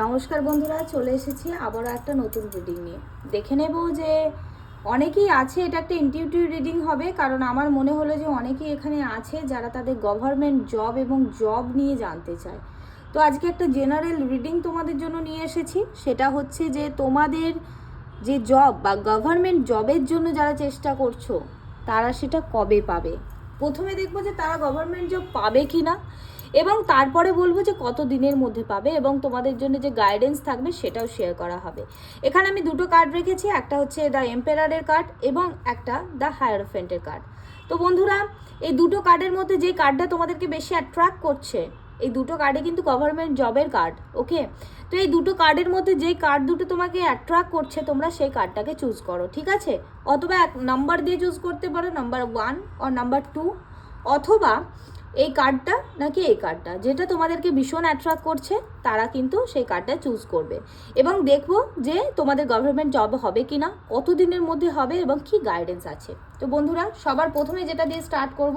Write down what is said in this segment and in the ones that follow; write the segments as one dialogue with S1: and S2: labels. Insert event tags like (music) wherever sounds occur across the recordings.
S1: নমস্কার বন্ধুরা, চলে এসেছি আবারও একটা নতুন রিডিং নিয়ে। দেখে নেব যে অনেকেই আছে, এটা একটা ইনটিউটিভ রিডিং হবে, কারণ আমার মনে হলো যে অনেকেই এখানে আছে যারা তাদের গভর্নমেন্ট জব এবং জব নিয়ে জানতে চায়। তো আজকে একটা জেনারেল রিডিং তোমাদের জন্য নিয়ে এসেছি, সেটা হচ্ছে যে তোমাদের যে জব বা গভর্নমেন্ট জবের জন্য যারা চেষ্টা করছ, তারা সেটা কবে পাবে? প্রথমে দেখব যে তারা গভর্নমেন্ট জব পাবে কি না এবং তারপরে বলব যে কত দিনের মধ্যে পাবে এবং তোমাদের জন্য যে গাইডেন্স থাকবে সেটাও শেয়ার করা হবে। এখানে আমি দুটো কার্ড রেখেছি, একটা হচ্ছে দ্য এম্পেরারের কার্ড এবং একটা দ্য হায়ারফেন্টের কার্ড তো বন্ধুরা, এই দুটো কার্ডের মধ্যে যে কার্ডটা তোমাদেরকে বেশি অ্যাট্রাক্ট করছে, এই দুটো কার্ডে কিন্তু গভর্নমেন্ট জবের কার্ড ওকে তো এই দুটো কার্ডের মধ্যে যেই কার্ড দুটো তোমাকে অ্যাট্রাক্ট করছে, তোমরা সেই কার্ডটাকে চুজ করো, ঠিক আছে? অথবা এক নাম্বার দিয়ে চুজ করতে পারো নাম্বার ওয়ান আর নাম্বার টু অথবা এই কার্ডটা নাকি এই কার্ডটা যেটা তোমাদেরকে ভীষণ অ্যাট্রাক্ট করছে, তারা কিন্তু সেই কার্ডটা চুজ করবে। এবং দেখব যে তোমাদের গভর্নমেন্ট জব হবে কি না কত দিনের মধ্যে হবে এবং কি গাইডেন্স আছে। তো বন্ধুরা, সবার প্রথমে যেটা দিয়ে স্টার্ট করব,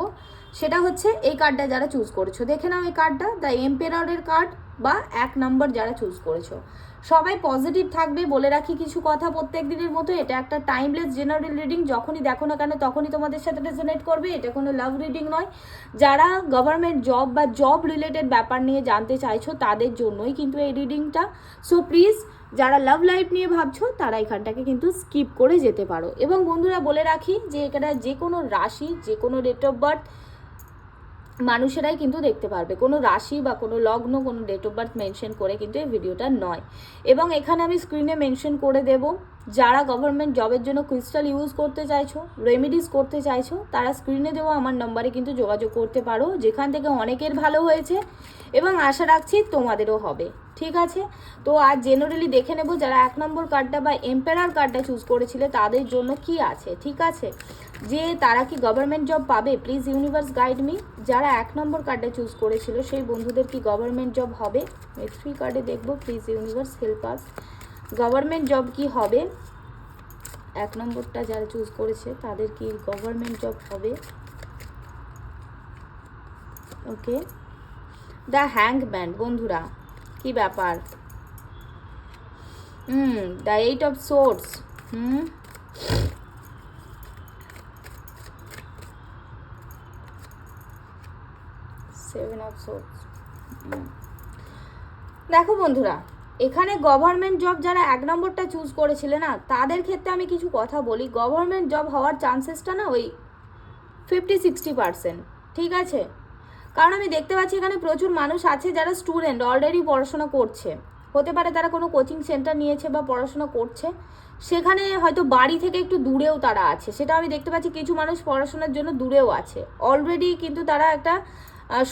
S1: সেটা হচ্ছে এই কার্ডটা যারা চুজ করেছ। দেখে নাও এই কার্ডটা দ্য এম্পেরারের কার্ড বা এক নম্বর যারা চুজ করেছ। সবাই পজিটিভ থাকবে, বলে রাখি কিছু কথা প্রত্যেক দিনের মতো। এটা একটা টাইমলেস জেনারেল রিডিং যখনই দেখো না কেন তখনই তোমাদের সাথে রেজোনেট করবে। এটা কোনো লাভ রিডিং নয়। যারা গভর্নমেন্ট জব বা জব রিলেটেড ব্যাপার নিয়ে জানতে চাইছো, তাদের জন্যই কিন্তু এই রিডিংটা সো প্লিজ যারা লাভ লাইফ নিয়ে ভাবছ, তারা এখানটাকে কিন্তু স্কিপ করে যেতে পারো। এবং বন্ধুরা, বলে রাখি যে এখানে যে কোনো রাশি, যে কোনো ডেট অফ বার্থ মানুষেরাই কিন্তু দেখতে পারবে। কোনো রাশি বা কোনো লগ্ন, কোনো ডেট অফ বার্থ মেনশন করে কিন্তু এই ভিডিওটা নয়। এবং এখানে আমি স্ক্রিনে মেনশন করে দেব, যারা গভর্নমেন্ট জবের জন্য ক্রিস্টাল ইউজ করতে চাইছো রেমেডিস করতে চাইছো, তারা স্ক্রিনে দেওয়া আমার নম্বরে কিন্তু যোগাযোগ করতে পারো, যেখান থেকে অনেকের ভালো হয়েছে এবং আশা রাখছি তোমাদেরও হবে। ঠিক আছে? তো আজ জেনারেলি দেখে নেব যারা এক নম্বর কার্ডটা বা এম্পেরার কার্ডটা চুজ করেছিলে, তাদের জন্য কি আছে? ঠিক আছে? যে তারা কি গভর্নমেন্ট জব পাবে? প্লিজ ইউনিভার্স গাইড মি যারা এক নম্বর কার্ডটা চুজ করেছিল, সেই বন্ধুদের কি গভর্নমেন্ট জব হবে? থ্রি কার্ডে দেখব। Please universe help us government job কি হবে? এক নম্বরটা যারা চুজ করেছে, তাদের কি গভর্নমেন্ট জব হবে? ওকে দ্য হ্যাংম্যান বন্ধুরা, কি ব্যাপার? হুম the eight of swords hmm seven of swords. দেখো বন্ধুরা, এখানে গভর্নমেন্ট জব যারা এক নম্বরটা চুজ করেছিলে না, তাদের ক্ষেত্রে আমি কিছু কথা বলি। গভর্নমেন্ট জব হওয়ার চান্সেসটা না ওই ফিফটি সিক্সটি পার্সেন্ট ঠিক আছে? কারণ আমি দেখতে পাচ্ছি এখানে প্রচুর মানুষ আছে যারা স্টুডেন্ট অলরেডি পড়াশোনা করছে। হতে পারে তারা কোনো কোচিং সেন্টার নিয়েছে বা পড়াশোনা করছে। সেখানে হয়তো বাড়ি থেকে একটু দূরেও তারা আছে। সেটা আমি দেখতে পাচ্ছি, কিছু মানুষ পড়াশোনার জন্য দূরেও আছে। অলরেডি কিন্তু তারা একটা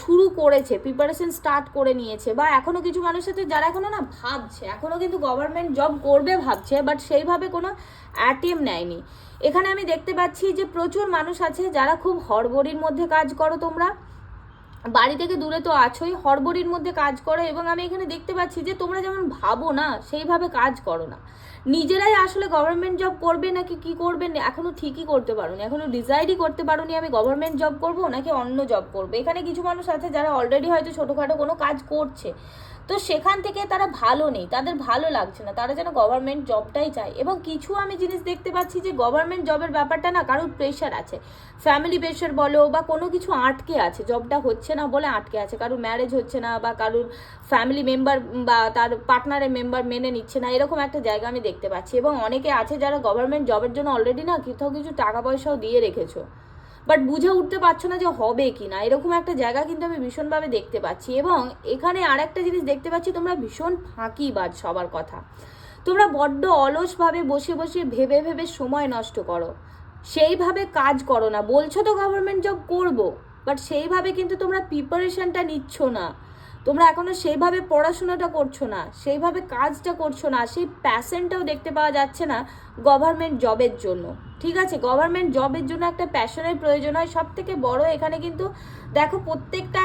S1: শুরু করেছে প্রিপারেশন স্টার্ট করে নিয়েছে বা এখনও কিছু মানুষ আছে যারা এখনও না ভাবছে এখনও কিন্তু গভর্নমেন্ট জব করবে ভাবছে বাট সেইভাবে কোনো অ্যাটেম নেয়নি। এখানে আমি দেখতে পাচ্ছি যে প্রচুর মানুষ আছে যারা খুব হড়বড়ির মধ্যে কাজ করো তোমরা। বাড়ি থেকে দূরে তো আছোই হরবরির মধ্যে কাজ করো এবং আমি এখানে দেখতে পাচ্ছি যে তোমরা যেমন ভাবো না সেইভাবে কাজ করো না। নিজেরাই আসলে গভর্নমেন্ট জব করবে নাকি কি করবে না, এখনও ঠিকই করতে পারো এখনও ডিসাইডই করতে পারো আমি গভর্নমেন্ট জব করব নাকি অন্য জব করব। এখানে কিছু মানুষ আছে যারা অলরেডি হয়তো ছোটোখাটো কোনো কাজ করছে। তো সেখান থেকে তারা ভালো নেই, তাদের ভালো লাগছে না, তারা যেন গভর্নমেন্ট জবটাই চায়। এবং কিছু আমি জিনিস দেখতে পাচ্ছি যে গভর্নমেন্ট জবের ব্যাপারটা না কারোর প্রেশার আছে। ফ্যামিলি প্রেশার বলো বা কোনো কিছু আটকে আছে জবটা হচ্ছে না বলে আটকে আছে, কারোর ম্যারেজ হচ্ছে না বা কারোর ফ্যামিলি মেম্বার বা তার পার্টনারের মেম্বার মেনে নিচ্ছে না, এরকম একটা জায়গা আমি দেখতে পাচ্ছি। এবং অনেকে আছে যারা গভর্নমেন্ট জবের জন্য অলরেডি না কোথাও কিছু টাকা পয়সাও দিয়ে রেখেছো। বাট বুঝে উঠতে পারছ না যে হবে কি না এরকম একটা জায়গা কিন্তু আমি ভীষণভাবে দেখতে পাচ্ছি এবং এখানে আর একটা জিনিস দেখতে পাচ্ছি, তোমরা ভীষণ ফাঁকিবাজ সবার কথা। তোমরা বড্ড অলসভাবে বসে বসে ভেবে ভেবে সময় নষ্ট করো। সেইভাবে কাজ করো না। বলছো তো গভর্নমেন্ট জব করব বাট সেইভাবে কিন্তু তোমরা প্রিপারেশনটা নিচ্ছ না। তোমরা এখনও সেইভাবে পড়াশোনাটা করছ না, সেইভাবে কাজটা করছ না, সেই প্যাশনটাও দেখতে পাওয়া যাচ্ছে না গভর্নমেন্ট জবের জন্য। ঠিক আছে? গভর্নমেন্ট জবের জন্য একটা প্যাশনের প্রয়োজন হয়। সব থেকে বড় এখানে কিন্তু দেখো প্রত্যেকটা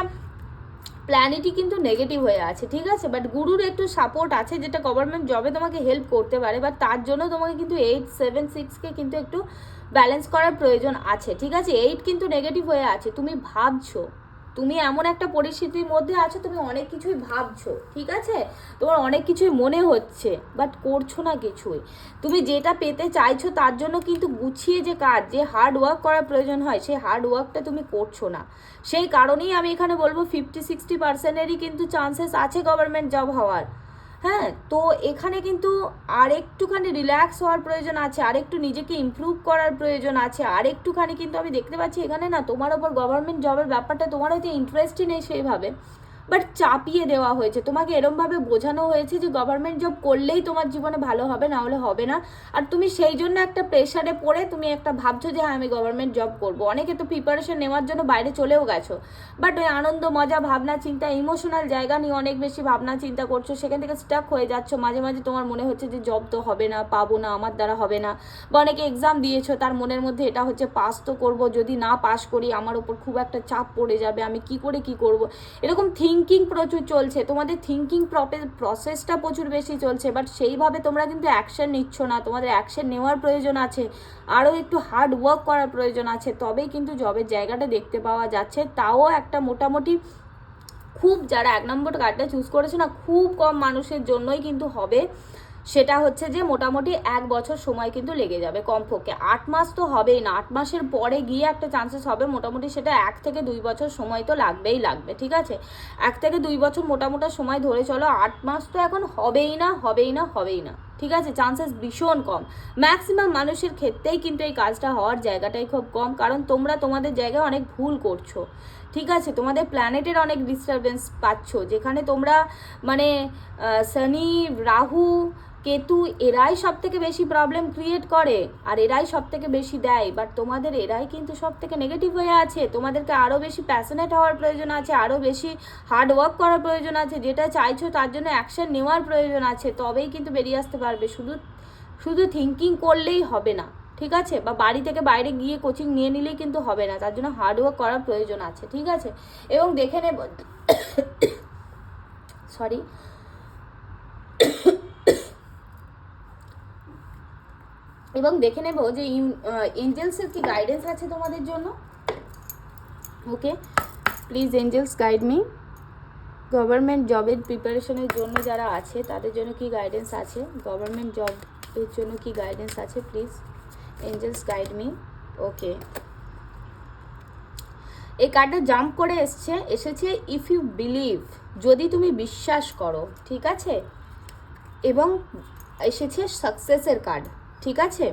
S1: প্ল্যানেটই কিন্তু নেগেটিভ হয়ে আছে, ঠিক আছে? বাট গুরুর একটু সাপোর্ট আছে যেটা গভর্নমেন্ট জবে তোমাকে হেল্প করতে পারে বাট তার জন্য তোমাকে কিন্তু এইট সেভেন সিক্সকে কিন্তু একটু ব্যালেন্স করার প্রয়োজন আছে, ঠিক আছে? এইট কিন্তু নেগেটিভ হয়ে আছে। তুমি ভাবছ তুমি এমন একটা পরিস্থিতির মধ্যে আছো, তুমি অনেক কিছুই ভাবছ, ঠিক আছে? তোমার অনেক কিছুই মনে হচ্ছে বাট করছ না কিছুই। তুমি যেটা পেতে চাইছো তার জন্য কিন্তু গুছিয়ে যে কাজ, যে হার্ড ওয়ার্ক করার প্রয়োজন হয়, সেই হার্ড ওয়ার্কটা তুমি করছ না। সেই কারণেই আমি এখানে বলব ফিফটি সিক্সটি পার্সেন্টেরই কিন্তু চান্সেস আছে গভর্নমেন্ট জব হওয়ার। হ্যাঁ তো এখানে কিন্তু আর একটুখানি রিল্যাক্স হওয়ার প্রয়োজন আছে আর একটু নিজেকে ইমপ্রুভ করার প্রয়োজন আছে আর একটুখানি কিন্তু আমি দেখতে পাচ্ছি এখানে না তোমার ওপর গভর্নমেন্ট জবের ব্যাপারটা তোমার হয়তো ইন্টারেস্টই নেই সেইভাবে। বাট চাপিয়ে দেওয়া হয়েছে। তোমাকে এরমভাবে বোঝানো হয়েছে যে গভর্নমেন্ট জব করলেই তোমার জীবনে ভালো হবে, না হলে হবে না। আর তুমি সেই জন্য একটা প্রেশারে পড়ে তুমি একটা ভাবছ যে হ্যাঁ আমি গভর্নমেন্ট জব করব। অনেকে তো প্রিপারেশন নেওয়ার জন্য বাইরে চলেও গেছো। বাট ওই আনন্দ, মজা, ভাবনা, চিন্তা ইমোশনাল জায়গা নিয়ে অনেক বেশি ভাবনা, চিন্তা করছ। সেখান থেকে স্টাক হয়ে যাচ্ছ। মাঝে মাঝে তোমার মনে হচ্ছে যে জব তো হবে না, পাবো না, আমার দ্বারা হবে না। বা অনেকে এক্সাম দিয়েছ, তার মনের মধ্যে এটা হচ্ছে পাস তো করব, যদি না পাস করি, আমার ওপর খুব একটা চাপ পড়ে যাবে, আমি কি করে কি করব? এরকম থিঙ্কিং প্রচুর চলছে। তোমাদের থিঙ্কিং প্রসেসটা প্রচুর বেশি চলছে বাট সেইভাবে তোমরা কিন্তু অ্যাকশন নিচ্ছ না। তোমাদের অ্যাকশন নেওয়ার প্রয়োজন আছে, আরও একটু হার্ড ওয়ার্ক করার প্রয়োজন আছে। তবেই কিন্তু জবের জায়গাটা দেখতে পাওয়া যাচ্ছে। তাও একটা মোটামুটি খুব যারা এক নম্বর কার্ডটা চুজ করেছে না, খুব কম মানুষের জন্যই কিন্তু হবে। সেটা হচ্ছে যে মোটামুটি এক বছর সময় কিন্তু লেগে যাবে কমপক্ষে। আট মাস তো হবেই না, আট মাসের পরে গিয়ে একটা চান্সেস হবে, মোটামুটি সেটা এক থেকে দুই বছর সময় তো লাগবেই লাগবে, ঠিক আছে? এক থেকে দুই বছর মোটামুটি সময় ধরে চলো, আট মাস তো এখন হবেই না হবেই না হবেই না। ঠিক আছে চান্সেস ভীষণ কম। ম্যাক্সিমাম মানুষের ক্ষেত্রেই কিন্তু এই কাজটা হওয়ার জায়গাটাই খুব কম, কারণ তোমরা তোমাদের জায়গায় অনেক ভুল করছ। ঠিক আছে, তোমাদের প্ল্যানেটের অনেক ডিস্টারবেন্স পাচ্ছ, যেখানে তোমরা মানে শনি, রাহু কেতু এরাই সব থেকে বেশি প্রবলেম ক্রিয়েট করে আর এরাই সব থেকে বেশি দেয়। বাট তোমাদের এরাই কিন্তু সব থেকে নেগেটিভ হয়ে আছে। তোমাদেরকে আরও বেশি প্যাশনেট হওয়ার প্রয়োজন আছে আরও বেশি হার্ড ওয়ার্ক করার প্রয়োজন আছে, যেটা চাইছো তার জন্য অ্যাকশন নেওয়ার প্রয়োজন আছে। তবেই কিন্তু বেরিয়ে আসতে পারবে। শুধু শুধু থিঙ্কিং করলেই হবে না, ঠিক আছে? বা বাড়ি থেকে বাইরে গিয়ে কোচিং নিয়ে নিলেই কিন্তু হবে না। তার জন্য হার্ড ওয়ার্ক করার প্রয়োজন আছে, ঠিক আছে? এবং দেখে নেব (coughs) সরি এবং দেখে নেব যে এঞ্জেলসের কি গাইডেন্স আছে তোমাদের জন্য? Okay please angels guide me government জবের প্রিপারেশনের জন্য যারা আছে, তাদের জন্য কি গাইডেন্স আছে? গভর্নমেন্ট জবের জন্য কি গাইডেন্স আছে please angels guide me okay এই কার্ডটা জাম্প করে এসছে, এসেছে ইফ ইউ বিলিভ যদি তুমি বিশ্বাস করো, ঠিক আছে? এবং এসেছে সাকসেসের কার্ড ঠিক আছে?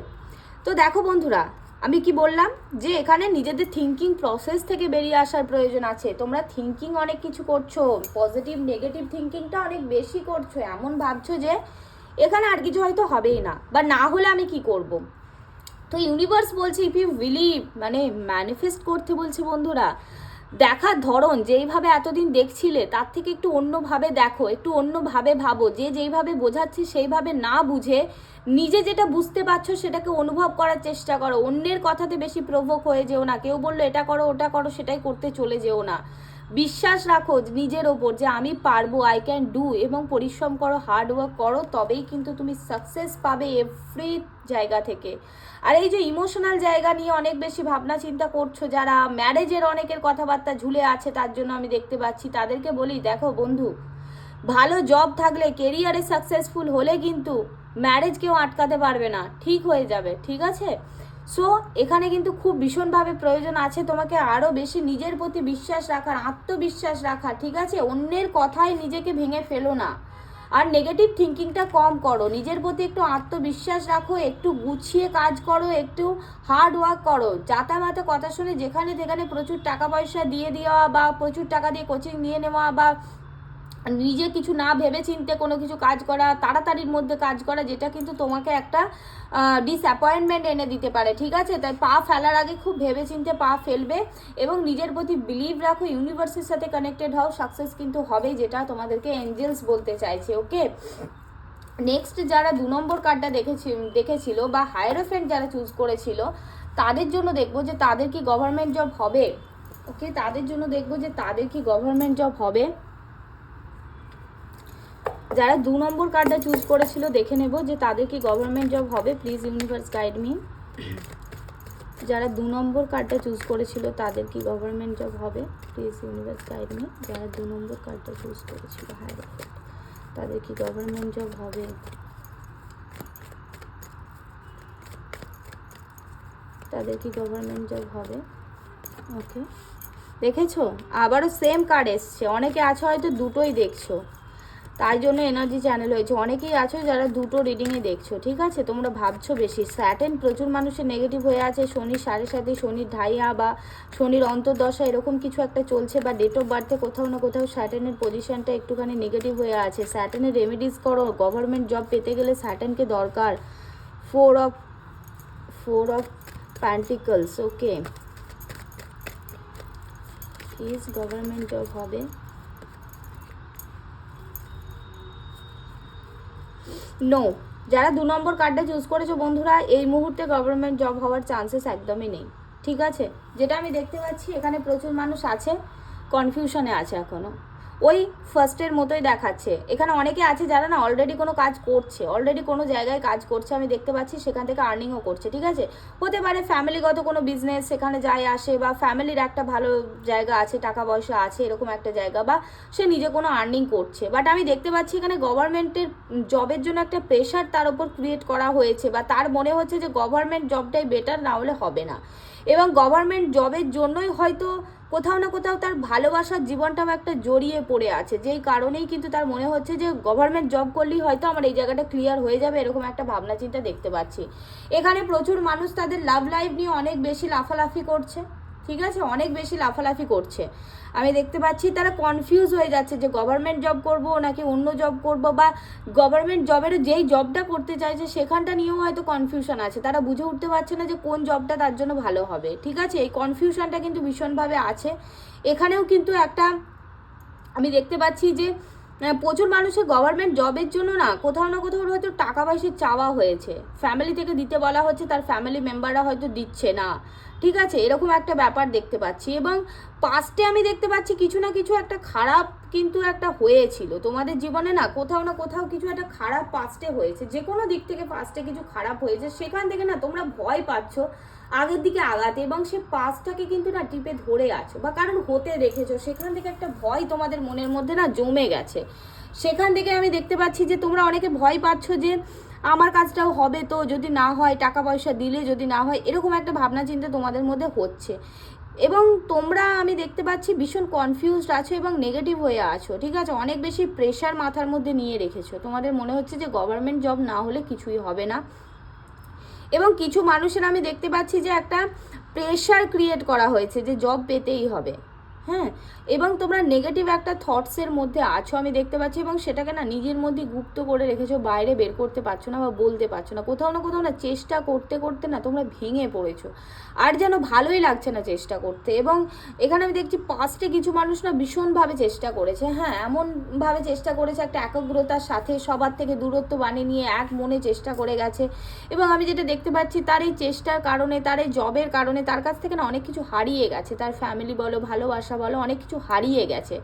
S1: তো দেখো বন্ধুরা, আমি কি বললাম? যে এখানে নিজেদের থিঙ্কিং প্রসেস থেকে বেরিয়ে আসার প্রয়োজন আছে। তোমরা থিঙ্কিং অনেক কিছু করছ পজিটিভ নেগেটিভ থিঙ্কিংটা অনেক বেশি করছ। এমন ভাবছ যে এখানে আর কিছু হয়তো হবেই না, বা না হলে আমি কি করব। তো ইউনিভার্স বলছে ইফ ইউ বিলিভ মানে ম্যানিফেস্ট করতে বলছে বন্ধুরা। দেখার ধরন যেইভাবে এতদিন দেখছিলে, তার থেকে একটু অন্যভাবে দেখো, একটু অন্যভাবে ভাবো। যে যেইভাবে বোঝাচ্ছে, সেইভাবে না বুঝে নিজে যেটা বুঝতে পারছ, সেটাকে অনুভব করার চেষ্টা করো। অন্যের কথাতে বেশি প্রভোক হয়ে যেও না। কেউ বলল, এটা করো, ওটা করো, সেটাই করতে চলে যেও না। বিশ্বাস রাখো নিজের ওপর যে আমি পারব আই ক্যান ডু এবং পরিশ্রম করো হার্ডওয়ার্ক করো, তবেই কিন্তু তুমি সাকসেস পাবে এভরি জায়গা থেকে। আর এই যে ইমোশনাল জায়গা নিয়ে অনেক বেশি ভাবনা চিন্তা করছ যারা ম্যারেজের অনেকের কথাবার্তা ঝুলে আছে, তার জন্য আমি দেখতে পাচ্ছি, তাদেরকে বলি, দেখো বন্ধু, ভালো জব থাকলে কেরিয়ারে সাকসেসফুল হলে কিন্তু ম্যারেজ কেউ আটকাতে পারবে না, ঠিক হয়ে যাবে, ঠিক আছে? সো এখানে কিন্তু খুব ভীষণভাবে প্রয়োজন আছে তোমাকে আরও বেশি নিজের প্রতি বিশ্বাস রাখার, আত্মবিশ্বাস রাখা ঠিক আছে? অন্যের কথায় নিজেকে ভেঙে ফেলো না। আর নেগেটিভ থিঙ্কিংটা কম করো। নিজের প্রতি একটু আত্মবিশ্বাস রাখো, একটু গুছিয়ে কাজ করো, একটু হার্ড ওয়ার্ক করো। যাতা মাতা কথা শুনে যেখানে যেখানে প্রচুর টাকা পয়সা দিয়ে দেওয়া বা প্রচুর টাকা দিয়ে কোচিং নিয়ে নেওয়া বা নিজে কিছু না ভেবে চিনতে কোনো কিছু কাজ করা, তাড়াতাড়ির মধ্যে কাজ করা, যেটা কিন্তু তোমাকে একটা ডিসঅ্যাপয়েন্টমেন্ট এনে দিতে পারে, ঠিক আছে? তাই পা ফেলার আগে খুব ভেবে চিনতে পা ফেলবে এবং নিজের প্রতি বিলিভ রাখো ইউনিভার্সের সাথে কানেক্টেড হও সাকসেস কিন্তু হবে যেটা তোমাদেরকে এঞ্জেলস বলতে চাইছে ওকে নেক্সট যারা দু নম্বর কার্ডটা দেখেছি, দেখেছিল বা হায়ারোফেন্ট যারা চুজ করেছিল, তাদের জন্য দেখব যে তাদের কি গভর্নমেন্ট জব হবে ওকে তাদের জন্য দেখব যে তাদের কি গভর্নমেন্ট জব হবে। যারা দু নম্বর কার্ডটা চুজ করেছিল, দেখে নেব যে তাদের কি গভর্নমেন্ট জব হবে। প্লিজ ইউনিভার্স গাইড মি যারা দু নম্বর কার্ডটা চুজ করেছিল, তাদের কি গভর্নমেন্ট জব হবে? প্লিজ ইউনিভার্স গাইড মি যারা দু নম্বর কার্ডটা চুজ করেছিল হ্যাঁ তাদের কি গভর্নমেন্ট জব হবে? তাদের কি গভর্নমেন্ট জব হবে? ওকে দেখেছ? আবারও সেম কার্ড এসছে। অনেকে আছে হয়তো দুটোই দেখছ। তাই জন্য এনার্জি চ্যানেল হয়েছে। অনেকেই আছো যারা দুটো রিডিংয়ে দেখছ, ঠিক আছে? তোমরা ভাবছ বেশি। স্যাটেন প্রচুর মানুষের নেগেটিভ হয়ে আছে। শনির সাড়ে সাথে, শনির ঢাইয়া বা শনির অন্তর্দশা এরকম কিছু একটা চলছে বা ডেট অফ বার্থে কোথাও না কোথাও স্যাটেনের পজিশানটা একটুখানি নেগেটিভ হয়ে আছে। স্যাটেনের রেমেডিস করো। গভর্নমেন্ট জব পেতে গেলে স্যাটেনকে দরকার। Four of four of pentacles okay is government job হবে? নো যারা দু নম্বর কার্ডটা চুজ করেছ, বন্ধুরা, এই মুহূর্তে গভর্নমেন্ট জব হওয়ার চান্সেস একদমই নেই। ঠিক আছে? যেটা আমি দেখতে পাচ্ছি, এখানে প্রচুর মানুষ আছে কনফিউশনে আছে এখনও ওই ফার্স্টের মতোই দেখাচ্ছে। এখানে অনেকে আছে যারা না অলরেডি কোনো কাজ করছে অলরেডি কোনো জায়গায় কাজ করছে, আমি দেখতে পাচ্ছি সেখান থেকে আর্নিংও করছে, ঠিক আছে? হতে পারে ফ্যামিলিগত কোনো বিজনেস সেখানে যায় আসে বা ফ্যামিলির একটা ভালো জায়গা আছে, টাকা পয়সা আছে, এরকম একটা জায়গা বা সে নিজে কোনো আর্নিং করছে। বাট আমি দেখতে পাচ্ছি এখানে গভর্নমেন্টের জবের জন্য একটা প্রেশার তার উপর ক্রিয়েট করা হয়েছে বা তার মনে হচ্ছে যে গভর্নমেন্ট জবটাই বেটার না হলে হবে না। এবং গভর্নমেন্ট জবের জন্যই হয়তো কোথাও না কোথাও তার ভালোবাসার জীবনটাও একটা জড়িয়ে পড়ে আছে। যেই কারণেই কিন্তু তার মনে হচ্ছে যে গভর্নমেন্ট জব করলেই হয়তো আমার এই জায়গাটা ক্লিয়ার হয়ে যাবে এরকম একটা ভাবনা চিন্তা দেখতে পাচ্ছি। এখানে প্রচুর মানুষ তাদের লাভ লাইফ নিয়ে অনেক বেশি লাফালাফি করছে। ঠিক আছে? অনেক বেশি লাফালাফি করছে। আমি দেখতে পাচ্ছি তারা কনফিউজ হয়ে যাচ্ছে যে গভর্নমেন্ট জব করব নাকি অন্য জব করব বা গভর্নমেন্ট জবের যেই জবটা করতে চাইছে সেখানটা নিয়েও হয়তো কনফিউশন আছে। তারা বুঝে উঠতে পারছে না যে কোন জবটা তার জন্য ভালো হবে। ঠিক আছে? এই কনফিউশনটা কিন্তু ভীষণভাবে আছে। এখানেও কিন্তু একটা আমি দেখতে পাচ্ছি যে প্রচুর মানুষের গভর্নমেন্ট জবের জন্য না কোথাও না কোথাও হয়তো টাকা পয়সা চাওয়া হয়েছে। ফ্যামিলি থেকে দিতে বলা হচ্ছে, তার ফ্যামিলি মেম্বাররা হয়তো দিচ্ছে না। ঠিক আছে, এরকম একটা ব্যাপার দেখতে পাচ্ছি এবং পাস্টে আমি দেখতে পাচ্ছি কিছু না কিছু একটা খারাপ কিন্তু একটা হয়েছিল। তোমাদের জীবনে না কোথাও না কোথাও কিছু একটা খারাপ পাস্টে হয়েছে যে কোনো দিক থেকে পাস্টে কিছু খারাপ হয়েছে, সেখান থেকে না তোমরা ভয় পাচ্ছ আগের দিকে আগাতে এবং সে পাস্টটাকে কিন্তু না টিপে ধরে আছো বা কারণ হতে দেখেছ, সেখান থেকে একটা ভয় তোমাদের মনের মধ্যে না জমে গেছে। সেখান থেকে আমি দেখতে পাচ্ছি যে তোমরা অনেকে ভয় পাচ্ছ যে আমার কাজটাও হবে তো, যদি না হয়, টাকা পয়সা দিলে যদি না হয়, এরকম একটা ভাবনা চিন্তা তোমাদের মধ্যে হচ্ছে। এবং তোমরা আমি দেখতে পাচ্ছি ভীষণ কনফিউজড আছো এবং নেগেটিভ হয়ে আছো, ঠিক আছে? অনেক বেশি প্রেশার মাথার মধ্যে নিয়ে রেখেছো। তোমাদের মনে হচ্ছে যে গভর্নমেন্ট জব না হলে কিছুই হবে না। এবং কিছু মানুষের আমি দেখতে পাচ্ছি যে একটা প্রেশার ক্রিয়েট করা হয়েছে যে জব পেতেই হবে। হ্যাঁ এবং তোমরা নেগেটিভ একটা থটসের মধ্যে আছো, আমি দেখতে পাচ্ছি, এবং সেটাকে না নিজের মধ্যে গুপ্ত করে রেখেছো, বাইরে বের করতে পারছ না বা বলতে পারছ না। কোথাও না কোথাও না চেষ্টা করতে করতে না তোমরা ভেঙে পড়েছো। আর যেন ভালোই লাগছে না চেষ্টা করতে। এবং এখানে আমি দেখছি পাঁচটে কিছু মানুষ না ভীষণভাবে চেষ্টা করেছে। হ্যাঁ এমনভাবে চেষ্টা করেছে একটা একাগ্রতার সাথে, সবার থেকে দূরত্ব বানিয়ে নিয়ে এক মনে চেষ্টা করে গেছে। এবং আমি যেটা দেখতে পাচ্ছি, তার এই চেষ্টার কারণে, তার এই জবের কারণে, তার কাছ থেকে না অনেক কিছু হারিয়ে গেছে। তার ফ্যামিলি বলো, ভালোবাসা বলো, অনেক কিছু হারিয়ে গেছে,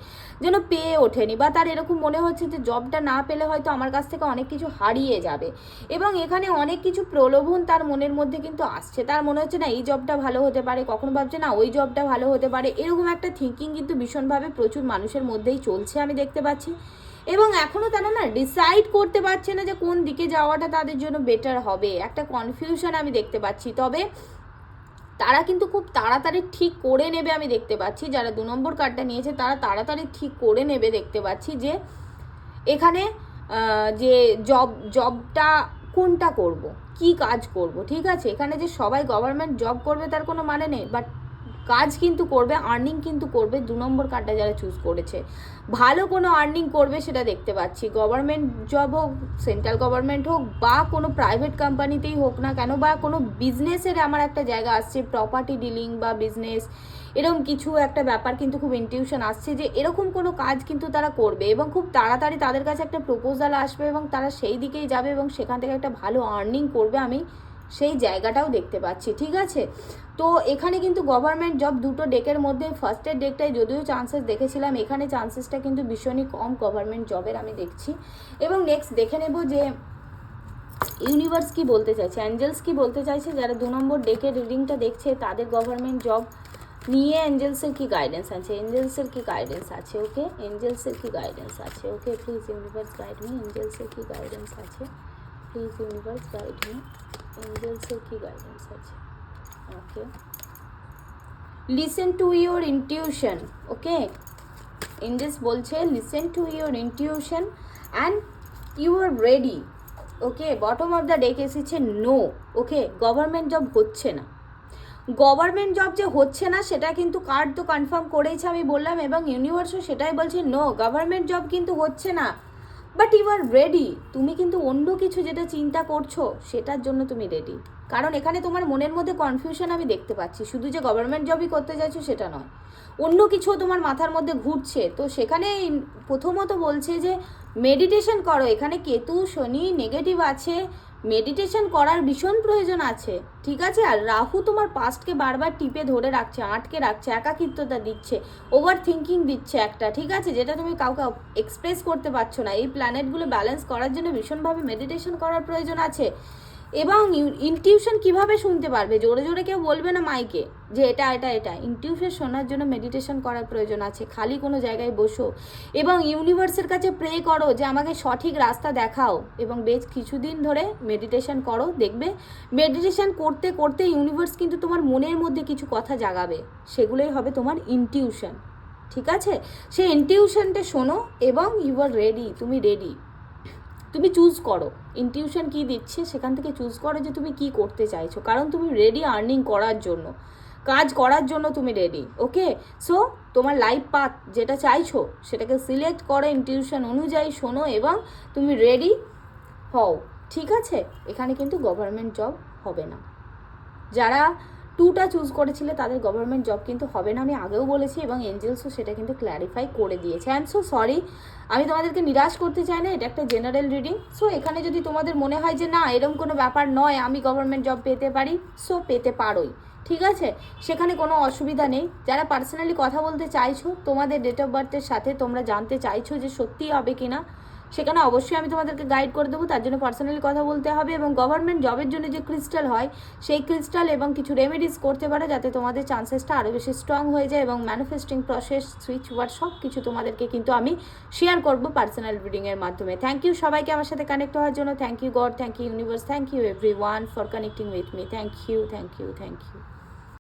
S1: যেন পেয়ে ওঠেনি বা তার এরকম মনে হচ্ছে যে জবটা না পেলে হয়তো আমার কাছ থেকে অনেক কিছু হারিয়ে যাবে। এবং এখানে অনেক কিছু প্রলোভন তার মনের মধ্যে কিন্তু আসছে। তার মনে হচ্ছে, না, এই জবটা ভালো হতে পারে। কখনো ভাবছে, না, ওই জবটা ভালো হতে পারে? এরকম একটা থিঙ্কিং কিন্তু ভীষণভাবে প্রচুর মানুষের মধ্যেই চলছে আমি দেখতে পাচ্ছি। এবং এখনও তারা না ডিসাইড করতে পারছে না যে কোন দিকে যাওয়াটা তাদের জন্য বেটার হবে। একটা কনফিউশন আমি দেখতে পাচ্ছি। তবে তারা কিন্তু খুব তাড়াতাড়ি ঠিক করে নেবে, আমি দেখতে পাচ্ছি। যারা দু নম্বর কার্ডটা নিয়েছে, তারা তাড়াতাড়ি ঠিক করে নেবে, দেখতে পাচ্ছি যে এখানে যে জব, জবটা কোনটা করব, কি কাজ করব, ঠিক আছে? এখানে যে সবাই গভর্নমেন্ট জব করবে, তার কোনো মানে নেই। বাট কাজ কিন্তু করবে আর্নিং কিন্তু করবে, দু নম্বর কার্ডটা যারা চুজ করেছে। ভালো কোনো আর্নিং করবে সেটা দেখতে পাচ্ছি। গভর্নমেন্ট জব হোক সেন্ট্রাল গভর্নমেন্ট হোক, বা কোনো প্রাইভেট কোম্পানিতেই হোক না কেন, বা কোনো বিজনেসের আমার একটা জায়গা আসছে প্রপার্টি ডিলিং বা বিজনেস এরকম কিছু একটা ব্যাপার কিন্তু খুব ইনটিউশন আসছে যে এরকম কোনো কাজ কিন্তু তারা করবে এবং খুব তাড়াতাড়ি তাদের কাছে একটা প্রপোজাল আসবে এবং তারা সেই দিকেই যাবে এবং সেখান থেকে একটা ভালো আর্নিং করবে, আমি সেই জায়গাটাও দেখতে পাচ্ছি, ঠিক আছে? তো এখানে কিন্তু গভর্নমেন্ট জব দুটো ডেকের মধ্যে ফার্স্টের ডেকটায় যদিও চান্সেস দেখেছিলাম, এখানে চান্সেসটা কিন্তু ভীষণই কম গভর্নমেন্ট জবের আমি দেখছি। এবং নেক্সট দেখে নেব যে ইউনিভার্স কি বলতে চাইছে অ্যাঞ্জেলস কি বলতে চাইছে? যারা দু নম্বর ডেকের রিডিংটা দেখছে, তাদের গভর্নমেন্ট জব নিয়ে এঞ্জেলসের কি গাইডেন্স আছে? এঞ্জেলসের কি গাইডেন্স আছে ওকে এঞ্জেলসের কি গাইডেন্স আছে okay please universe guide me এঞ্জেলসের কি গাইডেন্স আছে? প্লিজ ইউনিভার্স গাইড মি এঞ্জেলসের কি গাইডেন্স আছে। Okay listen to your intuition okay ইন্ডেস বলছে listen to your intuition and you are ready okay bottom of the deck এসেছে no okay government job হচ্ছে না। Government job যে হচ্ছে না, সেটা কিন্তু কার্ড তো কনফার্ম করেছে আমি বললাম, এবং ইউনিভার্সও সেটাই বলছে নো গভর্নমেন্ট জব কিন্তু হচ্ছে না। বাট ইউ আর রেডি তুমি কিন্তু অন্য কিছু যেটা চিন্তা করছ, সেটার জন্য তুমি রেডি কারণ এখানে তোমার মনের মধ্যে কনফিউশন আমি দেখতে পাচ্ছি। শুধু যে গভর্নমেন্ট জবই করতে চাইছো, সেটা নয়। অন্য কিছু তোমার মাথার মধ্যে ঘুরছে। তো সেখানে প্রথমত বলছে যে মেডিটেশন করো। এখানে কেতু, শনি নেগেটিভ আছে। মেডিটেশন করার ভীষণ প্রয়োজন আছে। ঠিক আছে? আর রাহু তোমার পাস্টকে বারবার টিপে ধরে রাখছে, আটকে রাখছে, একাকিত্বতা দিচ্ছে ওভার থিঙ্কিং দিচ্ছে একটা। ঠিক আছে? যেটা তুমি কাউকে এক্সপ্রেস করতে পারছ না। এই প্ল্যানেটগুলো ব্যালেন্স করার জন্য ভীষণভাবে মেডিটেশন করার প্রয়োজন আছে। এবং ইনটিউশন কীভাবে শুনতে পারবে? জোরে জোরে কেউ বলবে না মাইকে যে এটা এটা এটা। ইনটিউশন শোনার জন্য মেডিটেশন করার প্রয়োজন আছে। খালি কোনো জায়গায় বসো এবং ইউনিভার্সের কাছে প্রে করো যে আমাকে সঠিক রাস্তা দেখাও এবং বেশ কিছুদিন ধরে মেডিটেশন করো, দেখবে মেডিটেশন করতে করতে ইউনিভার্স কিন্তু তোমার মনের মধ্যে কিছু কথা জাগাবে। সেগুলোই হবে তোমার ইনটিউশন ঠিক আছে? সেই ইনটিউশনটা শোনো এবং ইউ আর রেডি তুমি রেডি তুমি চুজ করো। ইনটিউশন কি দিচ্ছে? সেখান থেকে চুজ করো যে তুমি কি করতে চাইছো। কারণ তুমি রেডি আর্নিং করার জন্য। কাজ করার জন্য তুমি রেডি ওকে সো তোমার লাইফ পাথ যেটা চাইছো, সেটাকে সিলেক্ট করো ইনটিউশন অনুযায়ী, শোনো এবং তুমি রেডি হও। ঠিক আছে? এখানে কিন্তু গভর্নমেন্ট জব হবে না। যারা টুটা চুজ করেছিলে, তাদের গভর্নমেন্ট জব কিন্তু হবে না, আমি আগেও বলেছি এবং এঞ্জেলসও সেটা কিন্তু ক্ল্যারিফাই করে দিয়েছে। অ্যান্ড সো সরি আমি তোমাদেরকে নিরাশ করতে চাই না, এটা একটা জেনারেল রিডিং সো এখানে যদি তোমাদের মনে হয় যে না এরকম কোনো ব্যাপার নয়, আমি গভর্নমেন্ট জব পেতে পারি সো পেতে পারোই। ঠিক আছে? সেখানে কোনো অসুবিধা নেই। যারা পার্সোনালি কথা বলতে চাইছো, তোমাদের ডেট অফ বার্থের সাথে তোমরা জানতে চাইছো যে সত্যি হবে কি না সেখানে অবশ্যই আমি তোমাদেরকে গাইড করে দেবো। তার জন্য পার্সোনালি কথা বলতে হবে এবং গভর্নমেন্ট জবের জন্য যে ক্রিস্টাল হয়, সেই ক্রিস্টাল এবং কিছু রেমেডিস করতে পারে যাতে তোমাদের চান্সেসটা আরও বেশি স্ট্রং হয়ে যায় এবং ম্যানিফেস্টিং প্রসেস সুইচ ওয়ার্ড সব কিছু তোমাদেরকে কিন্তু আমি শেয়ার করব পার্সোনাল রিডিংয়ের মাধ্যমে। থ্যাংক ইউ সবাইকে আমার সাথে কানেক্ট হওয়ার জন্য। Thank you God thank you universe thank you everyone for connecting with me thank you thank you thank you